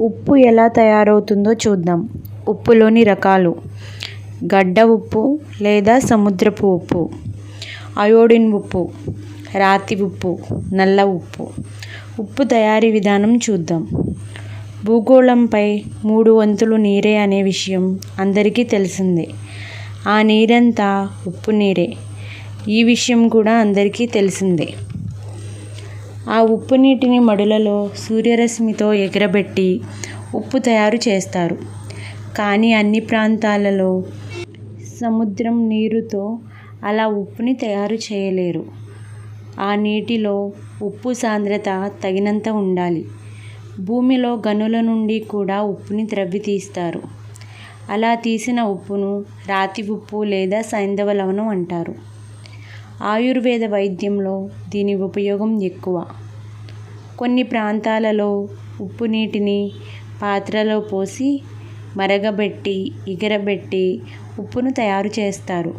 ఉప్పు ఎలా తయారవుతుందో చూద్దాం. ఉప్పులోని రకాలు. గడ్డ ఉప్పు లేదా సముద్రపు ఉప్పు. అయోడిన్ ఉప్పు రాతి ఉప్పు నల్ల ఉప్పు. ఉప్పు తయారీ విధానం చూద్దాం. భూగోళంపై మూడు వంతులు నీరే అనే విషయం అందరికీ తెలిసిందే. ఆ నీరంతా ఉప్పు నీరే. ఈ విషయం కూడా అందరికీ తెలిసిందే. ఆ ఉప్పు నీటిని మడులలో సూర్యరశ్మితో ఎగరబెట్టి ఉప్పు తయారు చేస్తారు. కానీ అన్ని ప్రాంతాలలో సముద్రం నీరుతో అలా ఉప్పుని తయారు చేయలేరు. ఆ నీటిలో ఉప్పు సాంద్రత తగినంత ఉండాలి. భూమిలో గనుల నుండి కూడా ఉప్పుని త్రవ్వి తీస్తారు అలా తీసిన ఉప్పును రాతి ఉప్పు లేదా సైంధవ లవణం అంటారు. ఆయుర్వేద వైద్యంలో దీని ఉపయోగం ఎక్కువ. కొన్ని ప్రాంతాలలో ఉప్పు నీటిని పాత్రలో పోసి మరగబెట్టి ఇగరబెట్టి ఉప్పును తయారు చేస్తారు.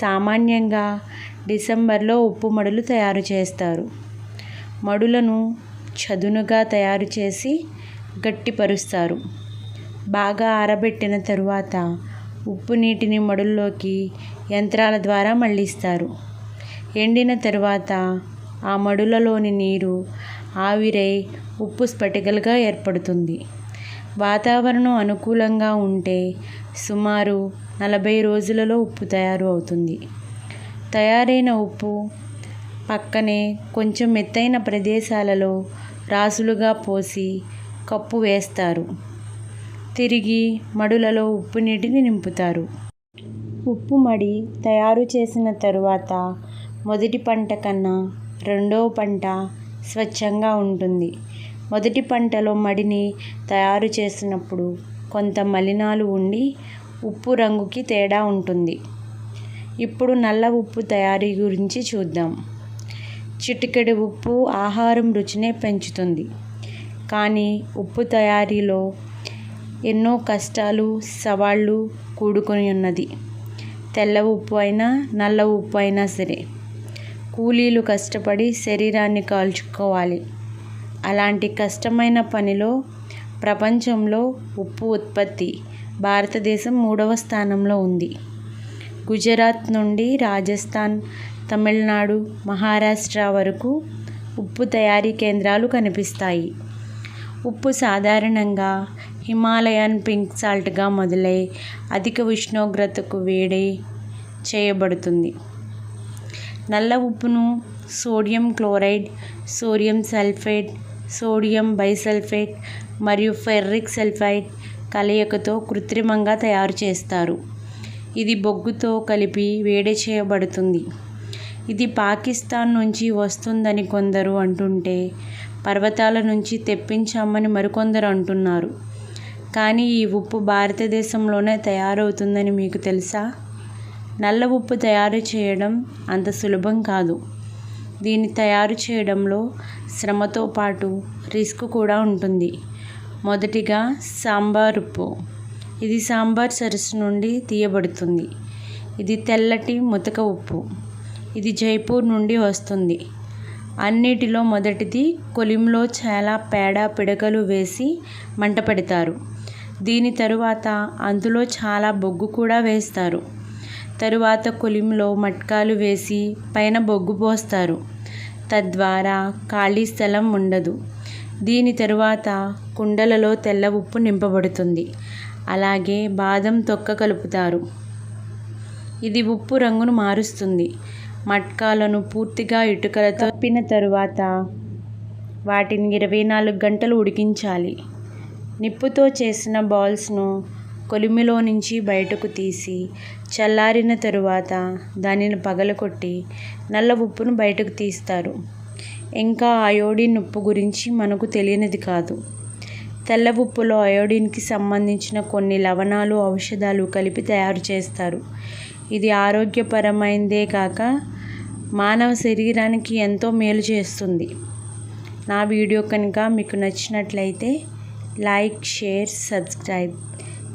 సామాన్యంగా డిసెంబర్లో ఉప్పు మడులు తయారు చేస్తారు. మడులను చదునుగా తయారు చేసి గట్టిపరుస్తారు. బాగా ఆరబెట్టిన తరువాత ఉప్పు నీటిని మడుల్లోకి యంత్రాల ద్వారా మళ్ళిస్తారు. ఎండిన తరువాత ఆ మడులలోని నీరు ఆవిరై ఉప్పు స్ఫటికలుగా ఏర్పడుతుంది. వాతావరణం అనుకూలంగా ఉంటే సుమారు నలభై రోజులలో ఉప్పు తయారు అవుతుంది. తయారైన ఉప్పు పక్కనే కొంచెం ఎత్తైన ప్రదేశాలలో రాసులుగా పోసి కప్పు వేస్తారు. తిరిగి మడులలో ఉప్పు నీటిని నింపుతారు. ఉప్పు మడి తయారు చేసిన తరువాత మొదటి పంట కన్నా రెండవ పంట స్వచ్ఛంగా ఉంటుంది. మొదటి పంటలో మడిని తయారు చేసినప్పుడు కొంత మలినాలు ఉండి ఉప్పు రంగుకి తేడా ఉంటుంది. ఇప్పుడు నల్ల ఉప్పు తయారీ గురించి చూద్దాం. చిటికెడు ఉప్పు ఆహారం రుచినే పెంచుతుంది. కానీ ఉప్పు తయారీలో ఎన్నో కష్టాలు సవాళ్ళు కూడుకొని ఉన్నది. తెల్ల ఉప్పు అయినా నల్ల ఉప్పు అయినా సరే. కూలీలు కష్టపడి శరీరాన్ని కాల్చుకోవాలి. అలాంటి కష్టమైన పనిలో ప్రపంచంలో ఉప్పు ఉత్పత్తి భారతదేశం మూడవ స్థానంలో ఉంది. గుజరాత్ నుండి రాజస్థాన్ తమిళనాడు మహారాష్ట్ర వరకు ఉప్పు తయారీ కేంద్రాలు కనిపిస్తాయి. ఉప్పు సాధారణంగా హిమాలయన్ పింక్ సాల్ట్గా మొదలై అధిక ఉష్ణోగ్రతకు వేడి చేయబడుతుంది. నల్ల ఉప్పును sodium chloride sodium sulphate sodium bisulphate మరియు ఫెర్రిక్ సల్ఫైడ్ కలయికతో కృత్రిమంగా తయారు చేస్తారు. ఇది బొగ్గుతో కలిపి వేడి చేయబడుతుంది. ఇది పాకిస్తాన్ నుంచి వస్తుందని కొందరు అంటుంటే పర్వతాల నుంచి తెప్పించామని మరికొందరు అంటున్నారు. కానీ ఈ ఉప్పు భారతదేశంలోనే తయారవుతుందని మీకు తెలుసా? నల్ల ఉప్పు తయారు చేయడం అంత సులభం కాదు. దీన్ని తయారు చేయడంలో శ్రమతో పాటు రిస్క్ కూడా ఉంటుంది. మొదటిగా సాంబార్ ఉప్పు. ఇది సాంబార్ సరస్సు నుండి తీయబడుతుంది. ఇది తెల్లటి ముతక ఉప్పు. ఇది జైపూర్ నుండి వస్తుంది. అన్నిటిలో మొదటిది కొలింలో చాలా పేడ పిడకలు వేసి మంట పెడతారు. దీని తరువాత అందులో చాలా బొగ్గు కూడా వేస్తారు. తరువాత కులింలో మట్కాలు వేసి పైన బొగ్గు పోస్తారు. తద్వారా ఖాళీ స్థలం ఉండదు. దీని తరువాత కుండలలో తెల్ల ఉప్పు నింపబడుతుంది. అలాగే బాదం తొక్క కలుపుతారు. ఇది ఉప్పు రంగును మారుస్తుంది. మట్కాలను పూర్తిగా ఇటుకలతో కప్పిన తరువాత వాటిని ఇరవై నాలుగు గంటలు ఉడికించాలి. నిప్పుతో చేసిన బాల్స్ను కొలిమిలో నుంచి బయటకు తీసి చల్లారిన తరువాత దానిని పగలకొట్టి నల్ల ఉప్పును బయటకు తీస్తారు. ఇంకా అయోడిన్ ఉప్పు గురించి మనకు తెలియనిది కాదు. తెల్ల ఉప్పులో అయోడిన్కి సంబంధించిన కొన్ని లవణాలు ఔషధాలు కలిపి తయారు చేస్తారు. ఇది ఆరోగ్యపరమైందే కాక మానవ శరీరానికి ఎంతో మేలు చేస్తుంది. నా వీడియో కనుక మీకు నచ్చినట్లయితే like share subscribe.